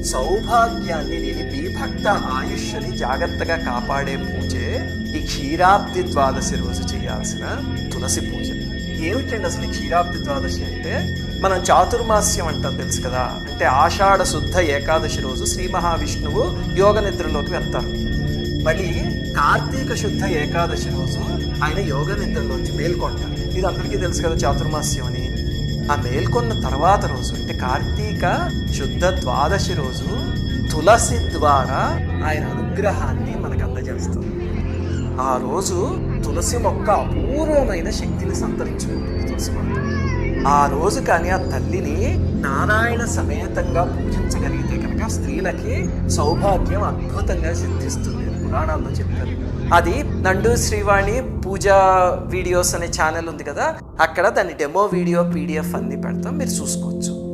సౌభాగ్యాన్ని నిలిపి భక్త ఆయుష్ని జాగ్రత్తగా కాపాడే పూజే ఈ క్షీరాబ్ది ద్వాదశి రోజు చేయాల్సిన తులసి పూజ. ఏమిటండి అసలు క్షీరాబ్ది ద్వాదశి అంటే? మనం చాతుర్మాస్యం అంటాం తెలుసు కదా? అంటే ఆషాఢ శుద్ధ ఏకాదశి రోజు శ్రీ మహావిష్ణువు యోగ నిద్రలోకి వెళ్తారు. మరి కార్తీక శుద్ధ ఏకాదశి రోజు ఆయన యోగ నిద్రలోంచి మేల్కొంటారు. ఇది అందరికీ తెలుసు కదా చాతుర్మాస్యం అని. ఆ మేల్కొన్న తర్వాత రోజు అంటే కార్తీక శుద్ధ ద్వాదశి రోజు తులసి ద్వారా ఆయన అనుగ్రహాన్ని మనకు అందజేస్తుంది. ఆ రోజు తులసి మొక్క అపూర్వమైన శక్తిని సంతరించుకుంటుంది తులసి మొక్క. ఆ రోజు కానీ ఆ తల్లిని నారాయణ సమేతంగా పూజించగలిగితే కనుక స్త్రీలకి సౌభాగ్యం అద్భుతంగా సిద్ధిస్తుంది పురాణాల్లో చెప్తారు. అది నండు శ్రీవాణి పూజా వీడియోస్ అనే ఛానల్ ఉంది కదా అక్కడ దాని డెమో వీడియో పీడిఎఫ్ అన్ని పెడతాం మీరు చూసుకోవచ్చు.